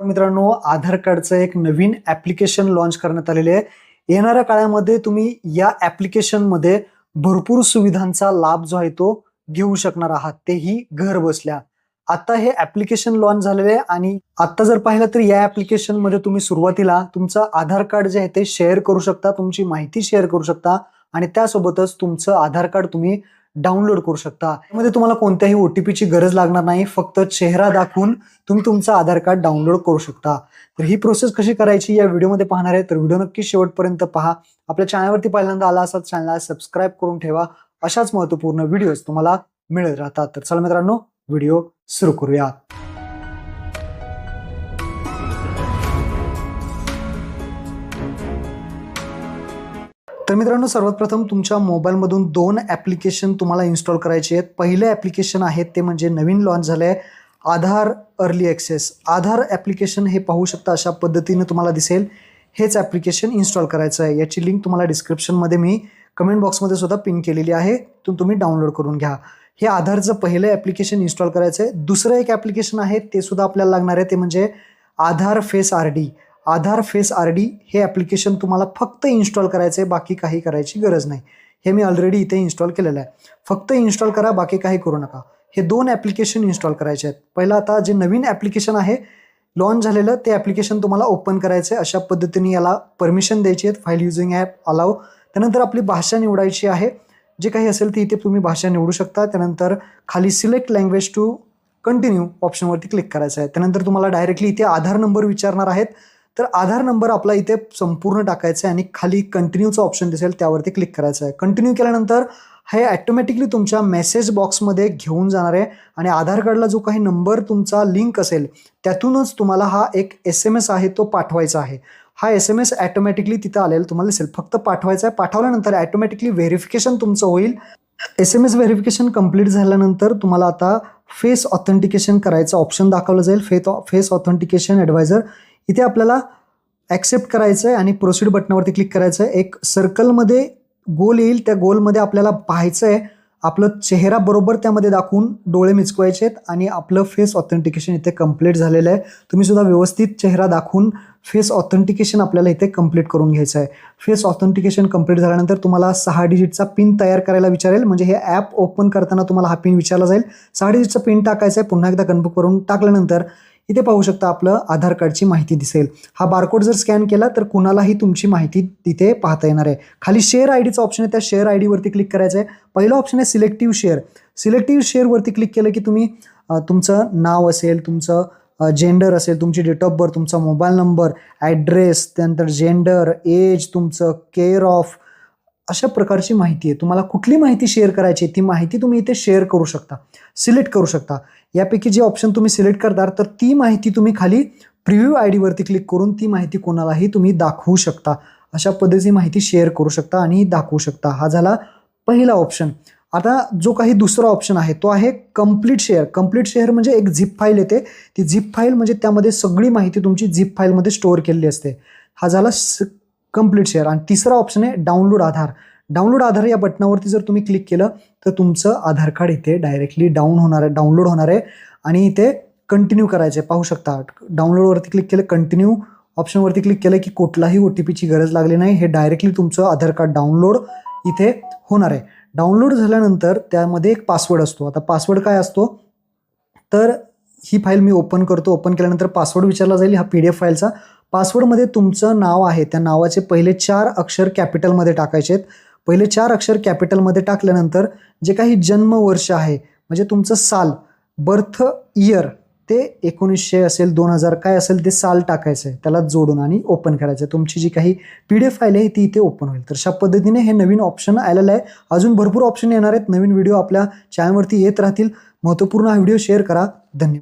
मित्रांनो आधार कार्डचं एक नवीन ऍप्लिकेशन लॉन्च करण्यात आलेले आहे. येणाऱ्या काळामध्ये तुम्ही या ऍप्लिकेशनमध्ये भरपूर सुविधांचा लाभ जो आहे तो घेऊ शकणार आहात. तेही घर बसल्या. आता हे ऍप्लिकेशन लॉन्च झालेले आहे आणि आता जर पाहिलं तर या ॲप्लिकेशनमध्ये तुम्ही सुरुवातीला तुमचं आधार कार्ड जे आहे ते शेअर करू शकता तुमची माहिती शेअर करू शकता आणि त्यासोबतच तुमचं आधार कार्ड तुम्ही डाउनलोड करू शकता. यामध्ये तुम्हाला कोणत्याही ओटीपीची गरज लागणार नाही. फक्त चेहरा दाखवून तुम्ही तुमचं आधार कार्ड डाउनलोड करू शकता. तर ही प्रोसेस कशी करायची या व्हिडिओमध्ये पाहणार आहे. तर व्हिडिओ नक्की शेवटपर्यंत पहा. आपल्या चॅनलवरती पहिल्यांदा आला असाल चॅनलला सबस्क्राईब करून ठेवा. अशाच महत्त्वपूर्ण व्हिडिओज तुम्हाला मिळत राहतात. तर चला मित्रांनो व्हिडिओ सुरू करूया. तर मित्रांनो सर्वात प्रथम तुमच्या मोबाईलमधून दोन ॲप्लिकेशन तुम्हाला इन्स्टॉल करायचे आहेत. पहिले ॲप्लिकेशन आहे ते म्हणजे नवीन लॉन्च झाले आहे Aadhaar early access Aadhaar application हे पाहू शकता अशा पद्धतीने तुम्हाला दिसेल. हेच ॲप्लिकेशन इन्स्टॉल करायचं आहे. याची लिंक तुम्हाला डिस्क्रिप्शनमध्ये मी कमेंट बॉक्समध्ये सुद्धा पिन केलेली आहे. तुम तुम्ही डाउनलोड करून घ्या. हे आधारचं पहिलं ॲप्लिकेशन इन्स्टॉल करायचं आहे. दुसरं एक ॲप्लिकेशन आहे ते सुद्धा आपल्याला लागणार आहे. ते म्हणजे Aadhaar face R D. Aadhaar face R D हे ॲप्लिकेशन तुम्हाला फक्त इन्स्टॉल करायचं आहे बाकी काही करायची गरज नाही. हे मी ऑलरेडी इथे इन्स्टॉल केलेलं आहे. फक्त इन्स्टॉल करा बाकी काही करू नका. हे दोन ॲप्लिकेशन इन्स्टॉल करायचे आहेत. पहिलं आता जे नवीन ॲप्लिकेशन आहे लॉन्च झालेलं ते ॲप्लिकेशन तुम्हाला ओपन करायचं आहे अशा पद्धतीने याला परमिशन द्यायची आहेत. फाईल युझिंग ॲप अलाव त्यानंतर आपली भाषा निवडायची आहे. जे काही असेल ती इथे तुम्ही भाषा निवडू शकता. त्यानंतर खाली सिलेक्ट लँग्वेज टू कंटिन्यू ऑप्शनवरती क्लिक करायचं आहे. त्यानंतर तुम्हाला डायरेक्टली इथे आधार नंबर विचारणार आहेत. तर आधार नंबर आपला इथे संपूर्ण टाकायचा आहे आणि खाली कंटिन्यूचा ऑप्शन दिसेल त्यावरती क्लिक करायचं आहे. कंटिन्यू केल्यानंतर हे ॲटोमॅटिकली तुमच्या मेसेज बॉक्समध्ये घेऊन जाणार आहे आणि आधार कार्डला जो काही नंबर तुमचा लिंक असेल त्यातूनच तुम्हाला हा एक एस एम एस आहे तो पाठवायचा आहे. हा एस एम एस ॲटोमॅटिकली तिथं आलेला तुम्हाला दिसेल. फक्त पाठवायचा आहे. पाठवल्यानंतर ॲटोमॅटिकली व्हेरिफिकेशन तुमचं होईल. S M S verification complete झाल्यानंतर तुम्हाला आता फेस ऑथेंटिकेशन करायचं ऑप्शन दाखवलं जाईल. फेथ फेस ऑथेंटिकेशन ॲडवायझर इथे आपल्याला ॲक्सेप्ट करायचं आहे आणि प्रोसीड बटनावरती क्लिक करायचं आहे एक सर्कलमध्ये गोल येईल त्या गोलमध्ये आपल्याला पाहायचं आहे आपलं चेहरा बरोबर त्यामध्ये दाखवून डोळे मिचकवायचे आहेत आणि आपलं फेस ऑथेंटिकेशन इथे कंप्लीट झालेलं आहे. तुम्ही सुद्धा व्यवस्थित चेहरा दाखवून फेस ऑथेंटिकेशन आपल्याला इथे कंप्लीट करून घ्यायचं आहे फेस ऑथेंटिकेशन कंप्लीट झाल्यानंतर तुम्हाला सहा डिजिटचा पिन तयार करायला विचारेल. म्हणजे हे ॲप ओपन करताना तुम्हाला हा पिन विचारला जाईल. सहा डिजिटचा पिन टाकायचा आहे पुन्हा एकदा कन्फर्म करून टाकल्यानंतर इथे पाहू शकता आपलं आधार कार्डची माहिती दिसेल. हा बारकोड जर स्कॅन केला तर कुणालाही तुमची माहिती तिथे पाहता येणार आहे. खाली शेअर आय डीचा ऑप्शन आहे. त्या शेअर आय डीवरती क्लिक करायचं आहे. पहिलं ऑप्शन आहे सिलेक्टिव्ह शेअर सिलेक्टिव्ह शेअरवरती क्लिक केलं की तुम्ही तुमचं नाव असेल तुमचं जेंडर असेल तुमची डेट ऑफ बर्थ तुमचा मोबाईल नंबर ॲड्रेस त्यानंतर जेंडर एज तुमचं केअर ऑफ अशा प्रकारची माहिती आहे. तुम्हाला कुठली माहिती शेअर करायची आहे ती माहिती तुम्ही इथे शेअर करू शकता. सिलेक्ट करू शकता. यापैकी जे ऑप्शन तुम्ही सिलेक्ट करणार तर ती माहिती तुम्ही खाली प्रिव्ह्यू आय डीवरती क्लिक करून ती माहिती कोणालाही तुम्ही दाखवू शकता. अशा पद्धतीची माहिती शेअर करू शकता आणि दाखवू शकता. हा झाला पहिला ऑप्शन आता जो काही दुसरा ऑप्शन आहे तो आहे कंप्लीट शेअर कंप्लीट शेअर म्हणजे एक झिप फाईल येते. ती झिप फाईल म्हणजे त्यामध्ये सगळी माहिती तुमची झिप फाईलमध्ये स्टोअर केलेली असते. हा झाला कंप्लीट शेअर आणि तिसरा ऑप्शन आहे डाउनलोड आधार. डाउनलोड आधार या बटनावरती जर तुम्ही क्लिक केलं तर तुमचं आधार कार्ड इथे डायरेक्टली डाऊन होणार आहे डाउनलोड होणार आहे. आणि इथे कंटिन्यू करायचे पाहू शकता डाउनलोडवरती क्लिक केलं कंटिन्यू ऑप्शनवरती क्लिक केलं की कुठलाही ओ टी पीची गरज लागली नाही. हे डायरेक्टली तुमचं आधार कार्ड डाउनलोड इथे होणार आहे. डाउनलोड झाल्यानंतर त्यामध्ये एक पासवर्ड असतो. आता पासवर्ड काय असतो? तर ही फाईल मी ओपन करतो. ओपन केल्यानंतर पासवर्ड विचारला जाईल हा पी डी एफ फाईलचा पासवर्डमध्ये तुमचं नाव आहे त्या नावाचे पहिले चार अक्षर कॅपिटलमध्ये टाकायचे आहेत. पहिले चार अक्षर कॅपिटलमध्ये टाकल्यानंतर जे काही जन्मवर्ष आहे म्हणजे तुमचं साल बर्थ इयर ते एकोणीसशे असेल दोन हजार काय असेल ते साल टाकायचं आहे. त्याला जोडून आणि ओपन करायचं आहे. तुमची जी काही पी डी एफ फाईल आहे ती इथे ओपन होईल. तर अशा पद्धतीने हे नवीन ऑप्शन आलेलं आहे. अजून भरपूर ऑप्शन येणार आहेत. नवीन व्हिडिओ आपल्या चॅनलवरती येत राहतील. महत्त्वपूर्ण हा व्हिडिओ शेअर करा. धन्यवाद.